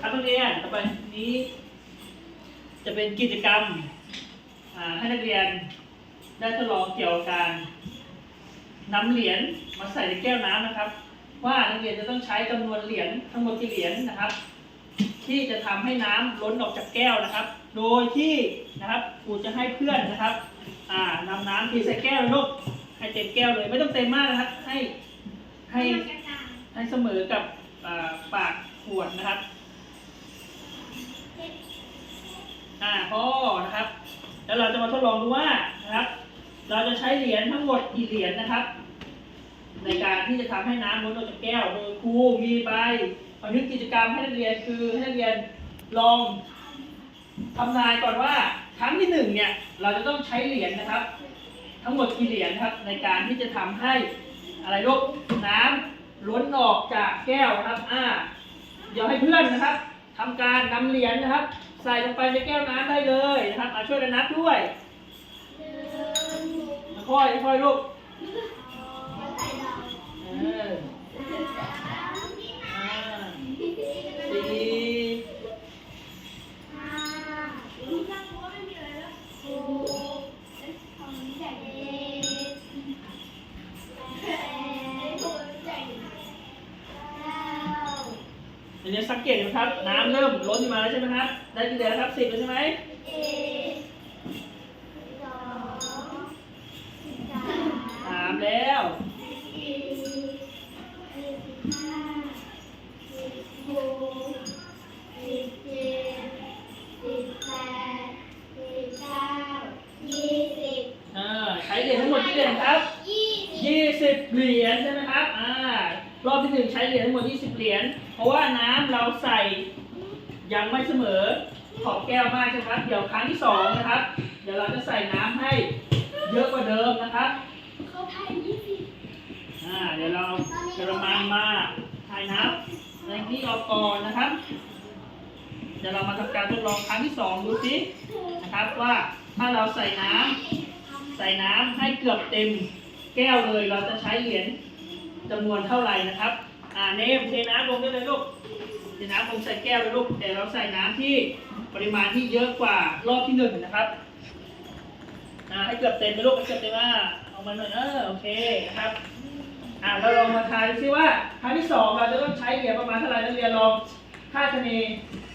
ครับนักเรียนต่อไปนี้ จะเป็นกิจกรรมอ่าให้นักเรียนได้ทดลองเกี่ยวกับการนำเหรียญมาใส่ในแก้วน้ำนะครับ ว่านักเรียนจะต้องใช้จำนวนเหรียญทั้งหมดกี่เหรียญนะครับ ที่จะทำให้น้ำล้นออกจากแก้วนะครับ โดยที่นะครับครูจะให้เพื่อนนะครับอ่านำน้ำเทใส่แก้วเลยลูกให้เต็มแก้วเลยไม่ต้องเต็มมากนะครับ ให้ให้ให้เสมอกับอ่าปากขวดนะครับ อ่าพอนะครับ แล้วเราจะมาทดลองดูว่านะครับ เราจะใช้เหรียญทั้งหมดกี่เหรียญนะครับ ในการที่จะทำให้น้ำล้นออกจากแก้วโดยครูมีใบบันทึกกิจกรรมให้นักเรียนคือให้นักเรียนลองทำนายก่อนว่าครั้งที่หนึ่งเนี่ยเราจะต้องใช้เหรียญนะครับ ทั้งหมดกี่เหรียญครับ ในการที่จะทำให้อะไรลูกน้ำล้นออกจากแก้วครับอ่าเดี๋ยวให้เพื่อนนะครับ ทำการนำเหรียญนะครับ ใส่ลงไปในแก้วน้ำได้เลยนะครับมาช่วยกันนับด้วยค่อยค่อยลูกเออ เดี๋ยวสังเกตนะครับ น้ำเริ่มล้นมาแล้วใช่ไหมครับ ได้กี่เหรียญแล้วครับสิบแล้วใช่ไหมสามแล้วอ่าใช้เหรียญทั้งหมดกี่เหรียญครับยี่สิบเหรียญใช่ไหมครับ อ่า รอบที่หนึ่งใช้เหรียญทั้งหมดยี่สิบเหรียญ เพราะว่าน้ำเราใส่ยังไม่เสมอขอบแก้วมากใช่ไหมครับ เดี๋ยวครั้งที่สองนะครับ เดี๋ยวเราจะใส่น้ำให้เยอะกว่าเดิมนะครับอ่าเดี๋ยวเรากระมังมาถ่ายน้ำในที่เราก่อนนะครับ เดี๋ยวเรามาทำการทดลองครั้งที่สองดูสินะครับว่าถ้าเราใส่น้ำใส่น้ำให้เกือบเต็มแก้วเลยเราจะใช้เหรียญ จำนวนเท่าไหร่นะครับ อ่าเนมเทน้ำลงได้เลยลูกเทน้ำลงใส่แก้วเลยลูกแต่เราใส่น้ำที่ปริมาณที่เยอะกว่ารอบที่หนึ่งนะครับ อ่าให้เกือบเต็มเลยลูกให้เกือบเต็มอ่าเอามาหน่อยเออโอเคนะครับอ่าเราลองมาทายดูซิว่าครั้งที่สองเราจะต้องใช้เหรียญประมาณเท่าไหร่นักเรียนลองคาดคะเน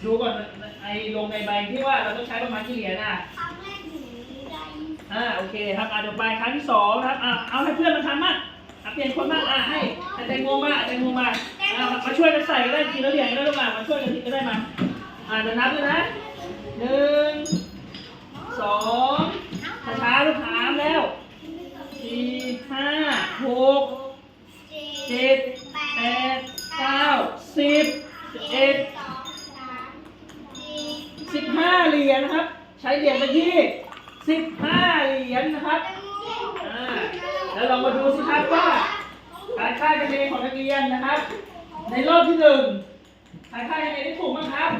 ดูก่อนไอ้ลงในใบที่ว่าเราต้องใช้ประมาณกี่เหรียญอะอ่าโอเคครับอ่าเดี๋ยวไปครั้งที่สองนะครับอ่าเอาให้เพื่อนมาทำมั่ง อะเปลี่ยนคนมั่งอ่าให้อาแตงโมมาอาแตงโมมาอ่ามาช่วยกันใส่ก็ได้ทีละเหรียญก็ได้ลูกอะมาช่วยกันทีก็ได้มาอ่าเดี๋ยวนับเลยนะหนึ่งสองช้าๆลูกถามแล้วสี่ห้าหกเจ็ดแปดเก้าสิบสิบเอ็ดสิบห้าเหรียญนะครับ ใช้เหรียญไปที่สิบห้าเหรียญนะครับอ่า แล้วเรามาดูสิครับว่าการค่าคะแนนของนักเรียนนะครับ ในรอบที่หนึ่งใครค่าคะแนนที่ถูกบ้างครับ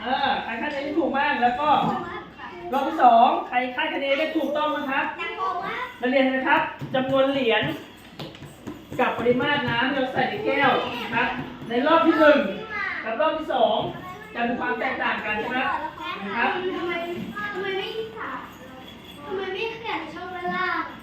เออใครค่าคะแนนที่ถูกบ้างแล้วก็รอบที่สองใครค่าคะแนนได้ถูกต้องนะครับนักเรียนนะครับจำนวนเหรียญกับปริมาตรน้ำที่เราใส่ในแก้วนะครับ ในรอบที่หนึ่งกับรอบที่สองจะมีความแตกต่างกันใช่ไหมครับทำไมทำไมไม่สาทำไมไม่เขียนช่องเวลาง